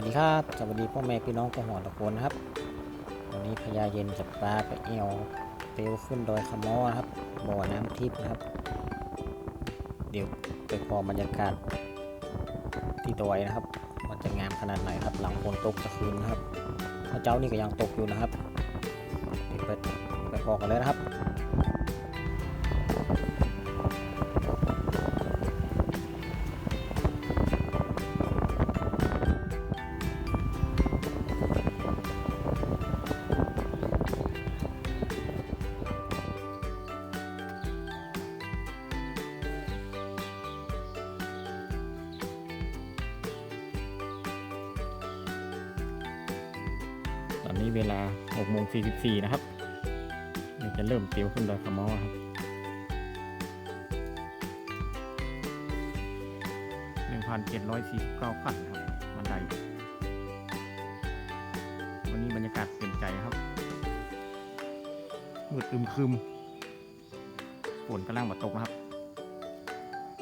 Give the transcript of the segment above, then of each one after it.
วัสดีครับ สวัสดีพ่อแม่พี่น้องกหอตะโกนครับ วันนี้พญาเย็นจะปลาไปเอวเปลวขึ้นดอยขมอนครับ บ่อน้ำทิพย์นะครับ เดี๋ยวไปพอบรรยากาศ ที่ดอยนะครับ มันจะงามขนาดไหนครับ หลังฝนตกจะคืนนะครับพระเจ้านี่ก็ยังตกอยู่นะครับ เดี๋ยวไปไปพอกันเลยนะครับ 1,749ขั้นครับบันไดวันนี้บรรยากาศเปลี่ยนใจครับมืดอึมครึมฝนกำลังมาตกนะครับ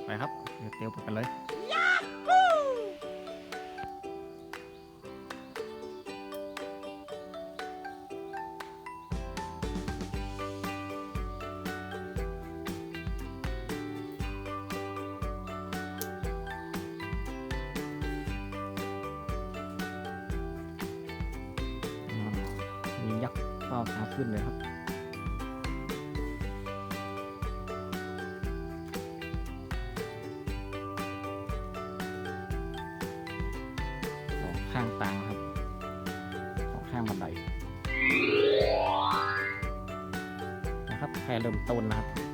ไปครับ เดี๋ยวเตียวไปกันเลย แค่เริ่มต้นนะครับ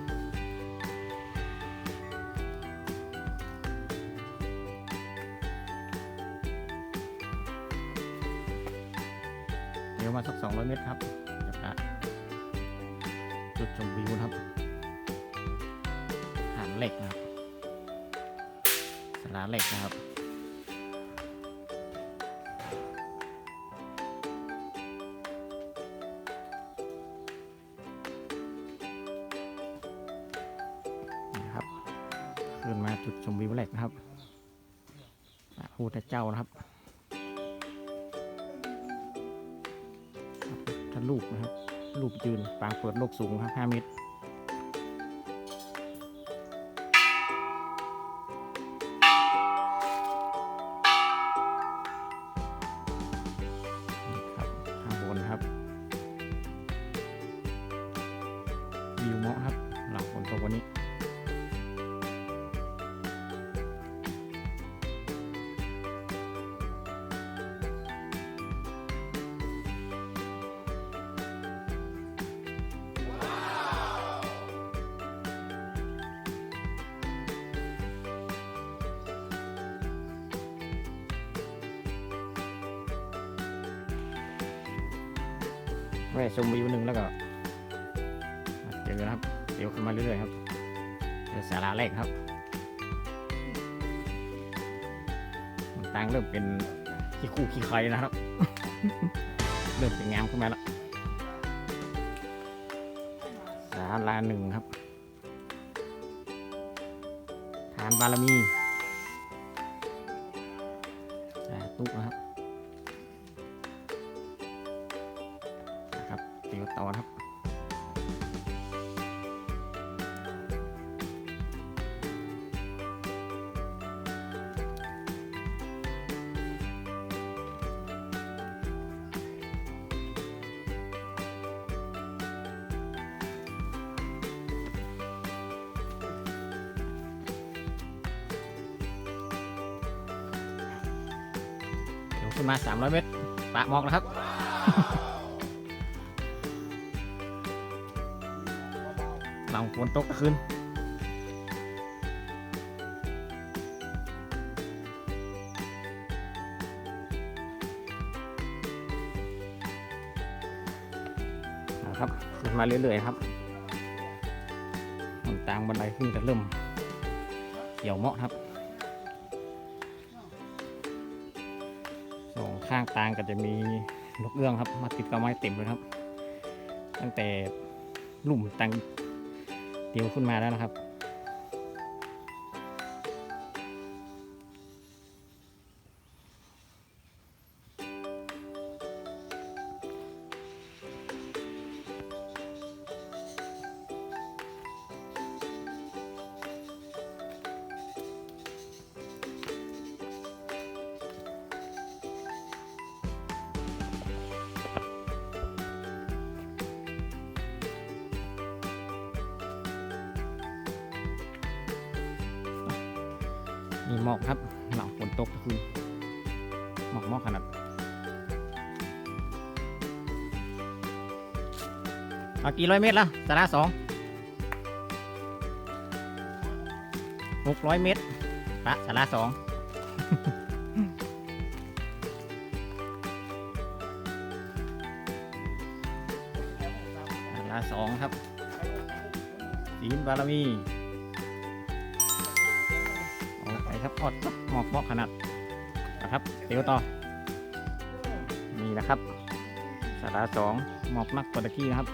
สูงครับ5เมตร แวะชมวิวหนึ่งแล้วก็เจอครับเดี๋ยวขึ้นมาเรื่อยๆครับเจอสาราแรกครับตังเริ่มเป็นขี้คู่ขี้ใครนะครับ เริ่มเป็นงามขึ้นมาแล้วสาราหนึ่งครับ ทานบารมีสาธุนะครับนะครับ ต่อครับเดี๋ยวขึ้นมา 300 เมตร ปะมอกแล้วครับ ฝนตกคืนนะครับขึ้นมาเรื่อยๆครับมันต่างบันไดขึ้นจะเริ่มเขียวเมาะครับสองข้างต่างก็จะมีนกเอื้องครับ มาติดกับไม้เต็มเลยครับ ตั้งแต่ลุ่มตัง เดียวขึ้นมาแล้วนะครับ มีหมอกครับ หลังฝนตกก็คือหมอกหมอกขนาดเอากี่ร้อยเมตรละสาระสองหกร้อยเมตรปะสาระสองสาระสองครับศีลบารมี อดหมอกหมอกขนาดนะครับเดี๋ยวต่อ นี่นะครับสาระสองหมอกนักกว่าตะกี้นะครับ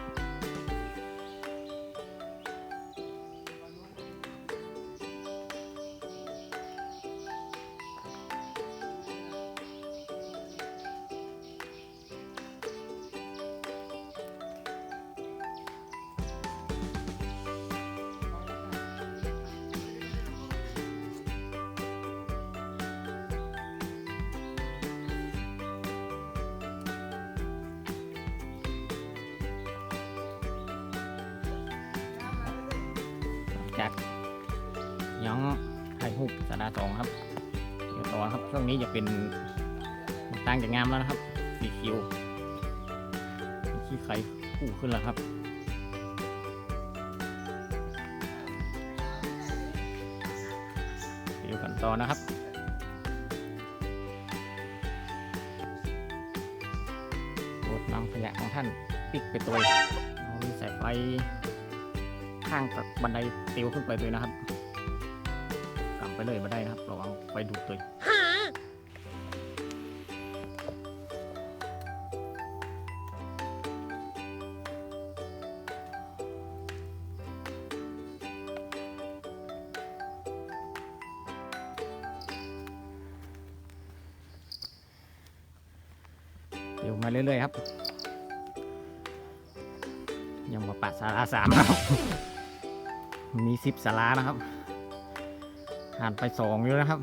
จากย้องไข่หุบสาราสองครับเดี๋ยวต่อครับช่วงนี้จะเป็นตั้งจะงามแล้วนะครับสีเขียวขี้ไข่คู่ขึ้นแล้วครับเดี๋ยวกันต่อนะครับรถนำขยะของท่านปิกไปตัวเอามีสายไฟ ข้างบันไดตียวขึ้นไปเลยนะครับกำไปเลยมาได้นะครับระวังไฟดูดตัวเดี๋ยวมาเรื่อยๆครับ ยังมาปัดสาราสามนะ สิบสารานะครับผ่านไปสองอยู่นะครับ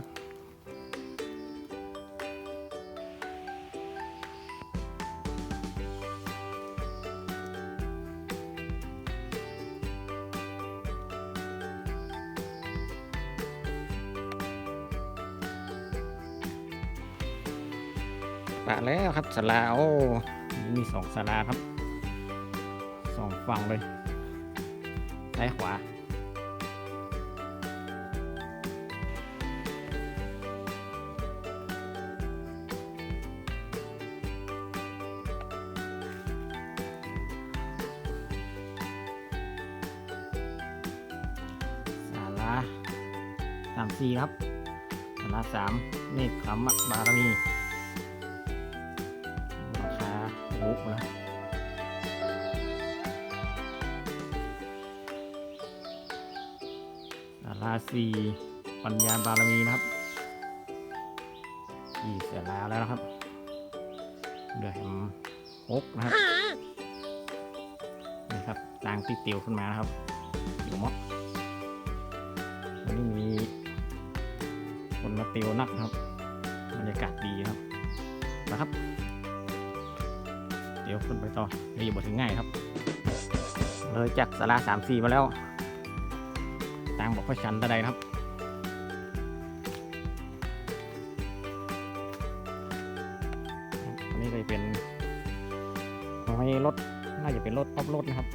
ปะแล้วครับสาราโอ้มีสองสาราครับสองฝั่งเลยซ้ายขวา มบารมีราคาโอ้โหแล้วสาราสีปัญญาบารมีนะครับสี่สาราแล้วนะครับเดือแหมหกนะครับนี่ครับต่างติดเตียวขึ้นมานะครับเตียวมอกวันนี้มีคนมาติวนักนะครับ รรยากาศดีครับนะครับ เดี๋ยวขึ้นไปต่อนี่บทถึงง่ายครับ เลยจากสาราสามสี่มาแล้วต่างบอกว่าชันตะไดครับอันนี้ก็จะเป็นของให้รถน่าจะเป็นรถออฟรถนะครับ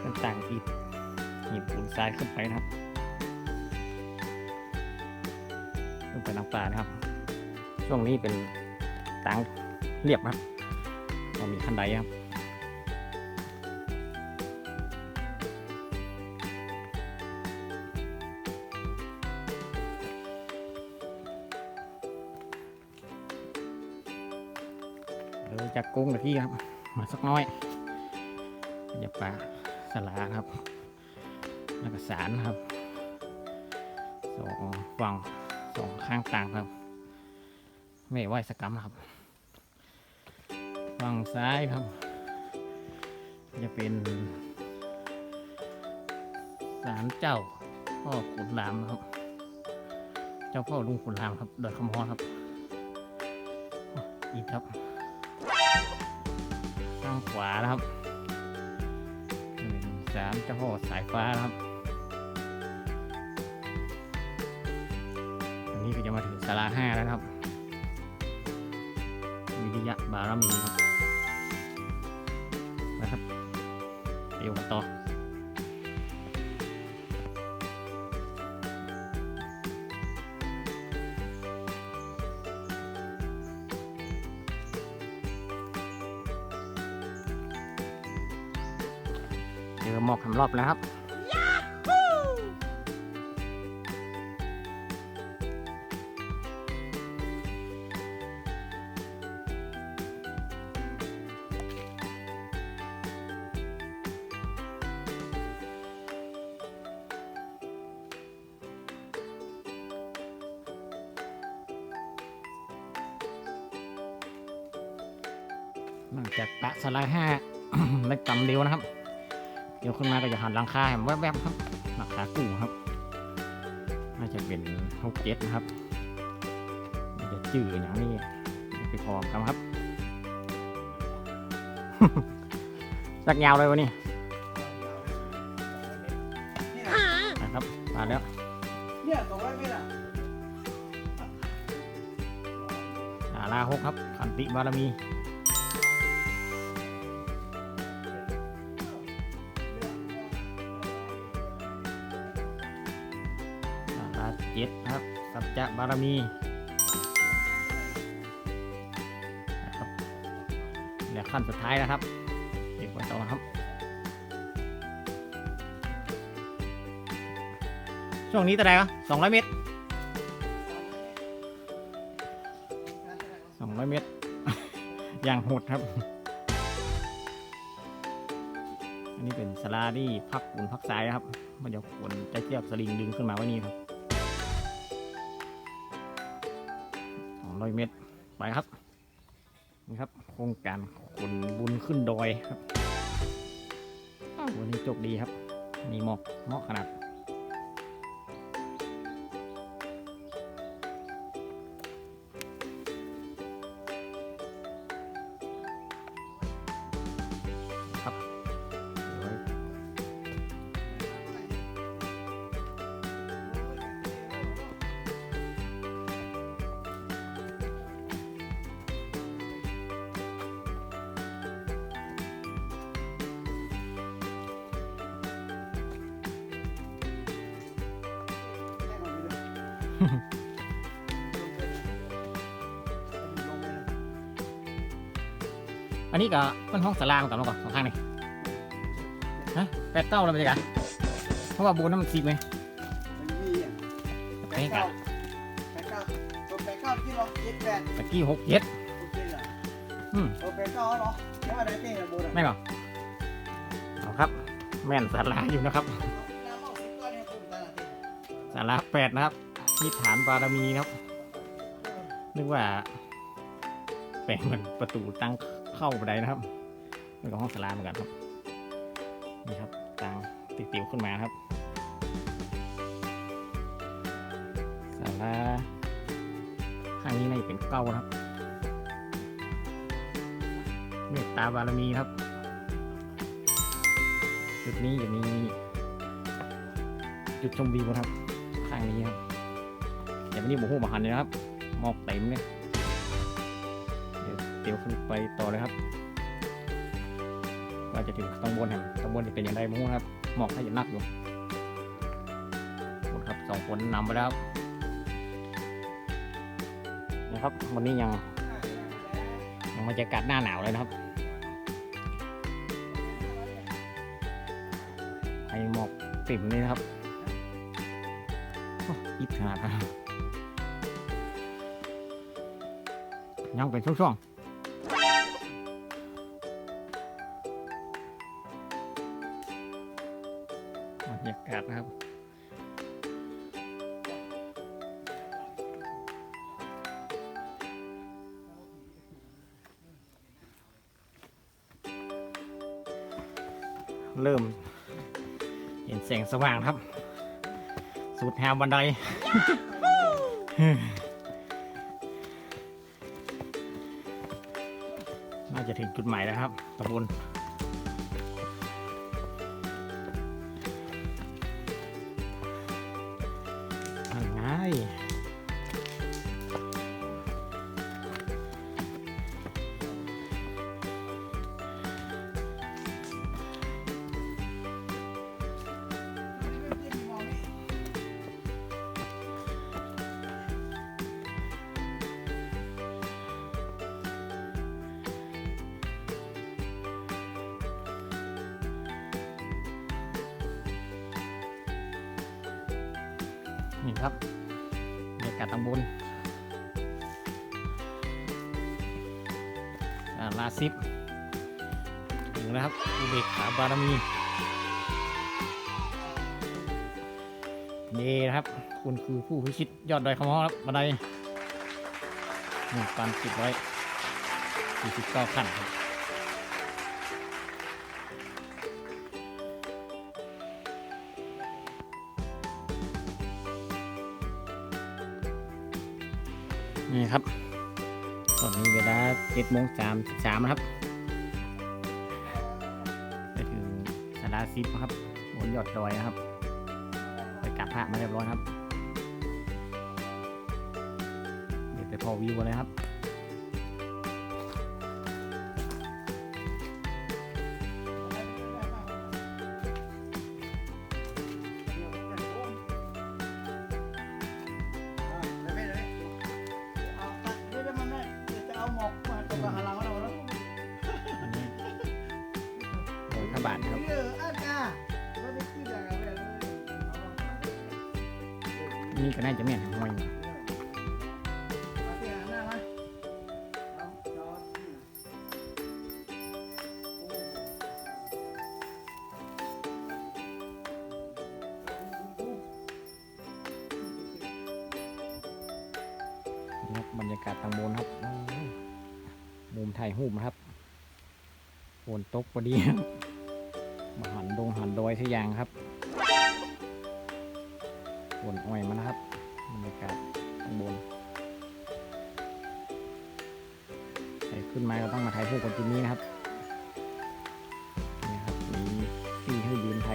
เป็นต่างอีกหยิบปูนทรายขึ้นไปนะครับขึ้นไปน้ำปลานะครับ ช่วงนี้เป็นตังเรียบครับเรามีคันไดครับเดี๋ยวจากกุ้งที่ครับ มาสักน้อยอย่าปลาสลาครับ แล้วก็สารครับสองฝั่งสองข้างต่างครับ ไม่ไหวสกรรมครับฝั่งซ้ายครับ จะเป็นศาลเจ้าพ่อขุนรามนะครับ เจ้าพ่อลุงขุนรามครับเดินคำฮอนครับอีกครับข้างขวานะครับเป็นศาลเจ้าพ่อสายฟ้านะครับตอนนี้ก็จะมาถึงศาลาห้าแล้วครับ ยะบารมีครับนะครับเดี๋ยวกันต่อเจอหมอกทำรอบแล้วครับ คาแหมแวบๆครับหลังคากู้ครับ น่าจะเป็นหกเจ็ดนะครับมันจะจืดอย่างนี้ไปพร้อมกันครับสักยาวเลยวะนี่นะครับมาแล้วเนี่ยสองร้อยเมตรอะสาราหกครับขันติบารมี จะบารมีนะครับเหลือขั้นสุดท้ายนะครับเดี๋ยวไปต่อครับ ช่วงนี้เท่าไหร่วะสองร้อยเมตรสองร้อยเมตร อย่างโหดครับ อันนี้เป็นสลาที่พักอุ่นพักสายนะครับมันจะขนจะเชือกสลิงดึงขึ้นมาไว้นี่ครับ สองร้อยเมตร ไปครับ นี่ครับ โครงการขนบุญขึ้นดอยครับอ้าววันนี้โชคดีครับ มีหมอกเหมาะขนาด เป็นห้องสลามกับเราก่อนสองข้างนี่ฮะแปดเก้าแล้วมันจะกันเพราะว่าบูนนั้นมันสิบไงมันมีอะแปดเก้าแปดเก้าตัวแปดเก้าที่เราเจ็ดแปดตะกี้หกเจ็ดโอเคเหรออืมตัวแปดเก้าเหรอแล้วอะไรเต้ระบบไม่หรอเอาครับ แม่นสาราอยู่นะครับน้ำออกสิบก้อนเนี่ยผมตาเต้สาราแปดนะครับมีฐานบารมีนะครับนึกว่าแปลงเหมือนประตูตั้งเข้าบันไดนะครับเป็ นของห้องสลาเหมือนกันครับ นี่ครับตั้งติดติ๋วขึ้นมาครับสาราข้างนี้น่าจะเป็นเก้านครับ เมตตาบารมีครับ จุดนี้จะมีจุดชมวิวครับ ข้างนี้ครับแต่วันนี้หมูหูมาหันเลยนะครับหมอกเต็มเลยเดี๋ยวเดี๋ยวขึ้นไปต่อเลยครับ ว่าจะถึงตรงบนแห่งตรงบนจะเป็นอย่างไรหมูครับหมอกถ้าจะนักอยู่หมดครับสองคนนำไปแล้วนะครับวันนี้ยังยังบรรยากาศหน้าหนาวเลยนะครับไอหมอกติ่มนี่นะครับอิดขนาดนั้นยังเป็นช่วงๆ ว่างครับ สุดแถวบันได น่าจะถึงจุดหมายแล้วครับตะบน ลาซิปถึงแล้วครับอุเบกขาบารมีนี่นะครับ คุณคือผู้พิชิตยอดดอยคำฮ้อครับบันไดหนึ่งพันสิบร้อยสี่สิบเก้าขั้นครับนี่ครับ เจ็ดโมงสามสามนะครับไปถึงสาราซิปนะครับบนยอดดอยนะครับ ไปกราบพระมาเรียบร้อยครับ เดี๋ยวไปพอวิวกันเลยครับเอาหมอก มาตรงหาเราแล้วโดยขบาทนครับนี่ก็น่าจะแม่นห้อย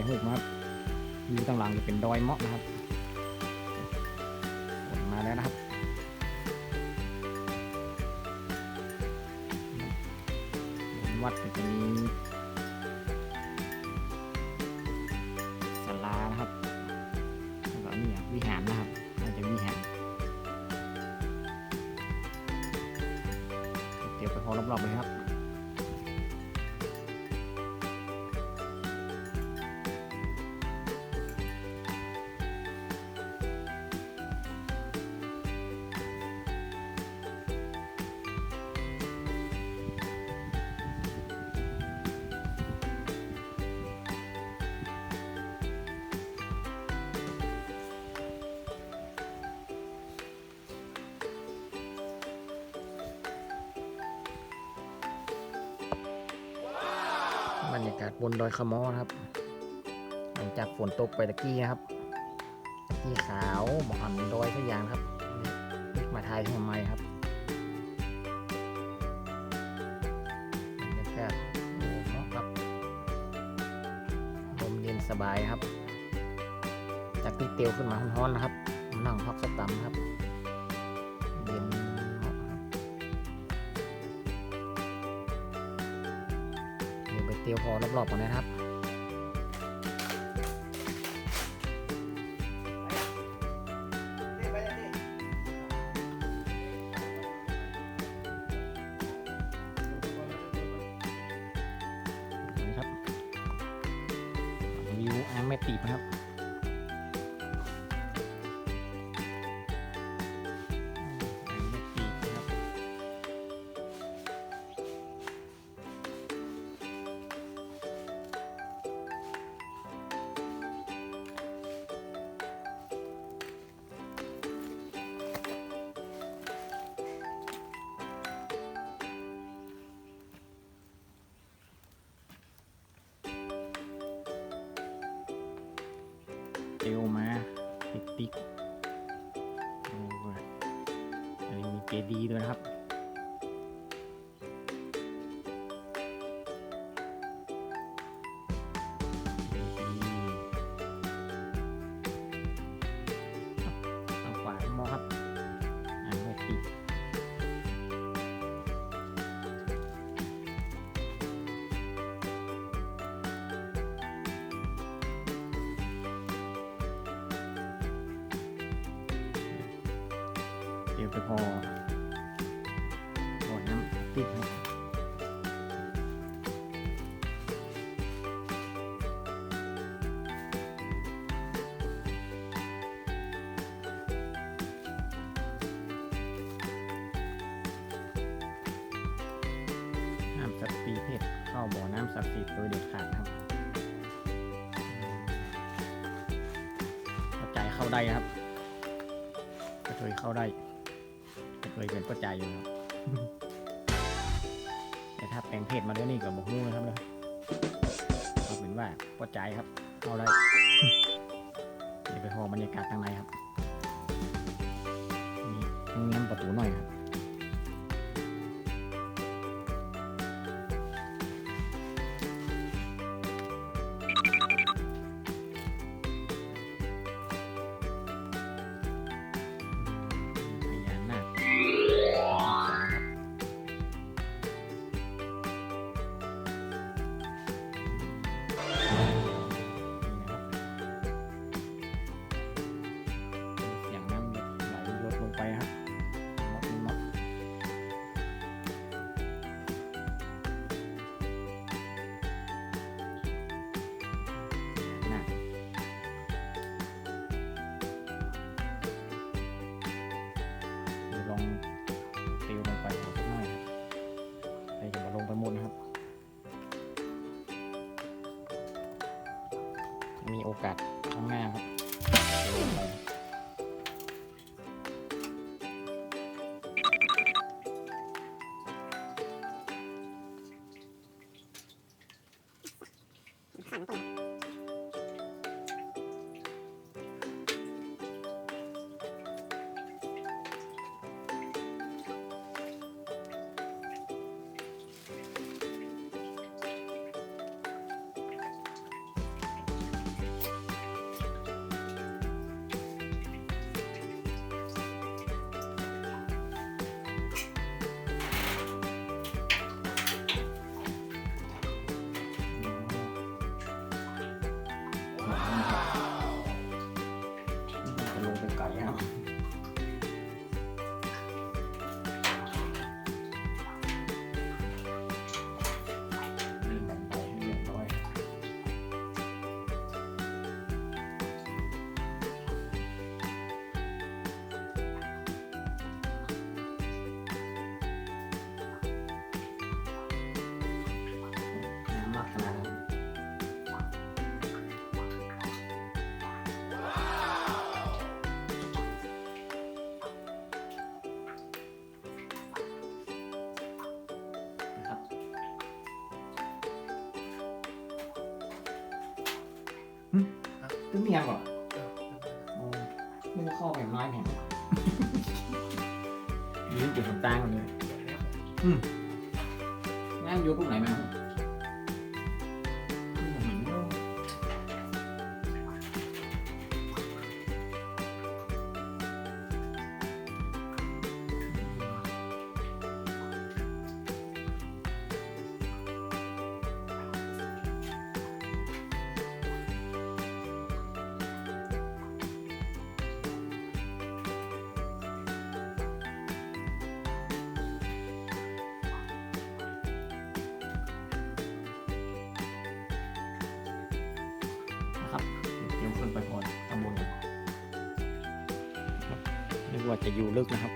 ห้ยืนะครับวิวต่างหลังจะเป็นดอยเมาะนะครับมาแล้วนะครับวัดก็จะมีากาศบนดอยขมอครับ หลังจากฝนตกไปตะกี้นะครับตะกี้ขาวหมอกหันดอยทุกอย่างครับนี่มาทายทำไมครับบรรยากาศโอ้เหมาะครับลมเย็นสบายครับ จากที่เตียวขึ้นมาร้อนๆนะครับนั่งพักสตัมครับ พอรอบๆก่อนนะครับนี่ไปอย่างนี้นะครับวิวอ่างแม่ตีบนะครับ ดี๋ไปพอพอน้ำติ๊กครัจับปีเเข้าบ่อน้ำสับปีโดยเด็ดขาดครับกรายเข้าได้ครับกระเทยเข้าได้ ยเป็นป้าใจอยู่แล้วแต่ถ้าแปลงเพศมาแล้วนี่ก็บอกงูนะครับเลยเอาเป็นว่าป้าใจครับเอาเลย ลงไปหมดนะครับ มีโอกาสข้างหน้าครับ เป็นเมียเหรออ๋อไม่รู้ข้อแบ่งน้อยแบ่งยืนจุดสตางกันเลยอืมงั้นยกตรงไหนมาครั ว่าจะอยู่ลึกนะครับ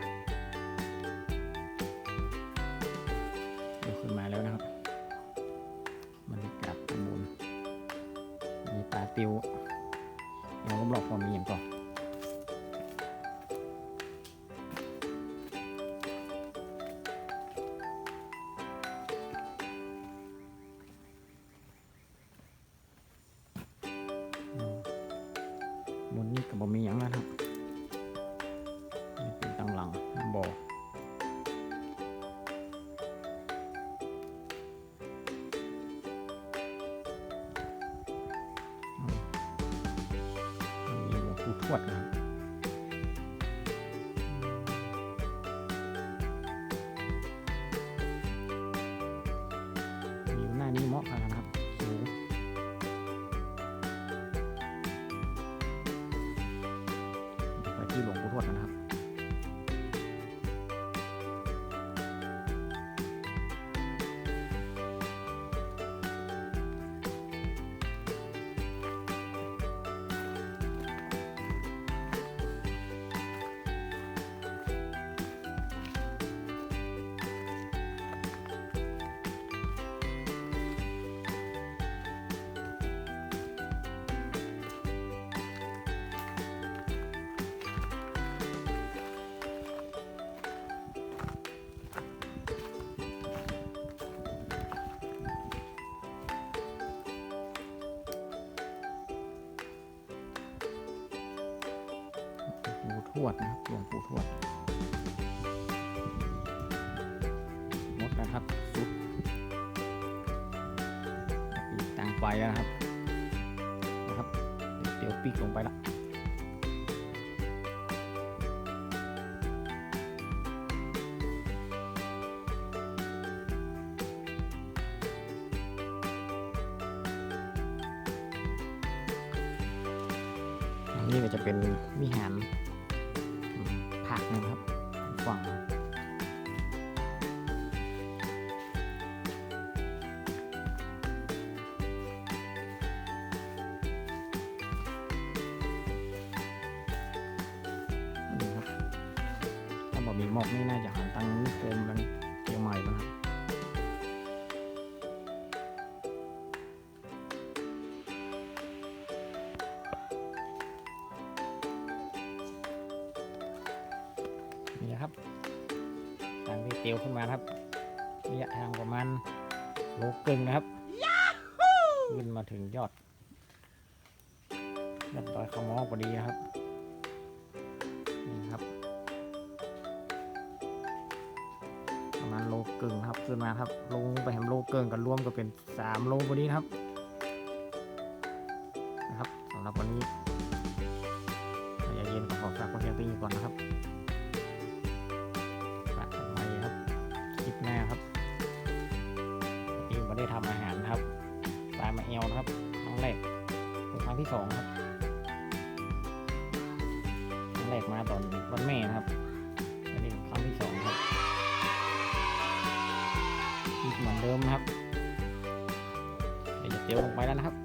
วดนะครับหลวงปู่ทวดหมดแล้วครับสุดต่างไฟแล้วนะครับนะครับเดี๋ยวปีกลงไปละนนี้ก็จะเป็นวิหาร ยอดดอยขมอพอดีครับ นี่ครับ ประมาณโลกึ่งครับขึ้นมาครับ ลงไปแหมโลเกินกันรวมก็เป็นสามโลพอดีครับ นะครับสำหรับวันนี้อย่าเย็นขอฝากคนเพียงตัวนี้ก่อนนะครับฝากทำไมครับ คลิปหน้าครับวันนี้ไม่ได้ทำอาหารครับปลามาเอลนะครับครั้งแรกเป็นครั้งที่สองครับ มาตอนวันแม่นะครับอันนี้ครั้งที่สองครับอีกเหมือนเดิมครับเดี๋ยวจะเตียวลงไปแล้วนะครับ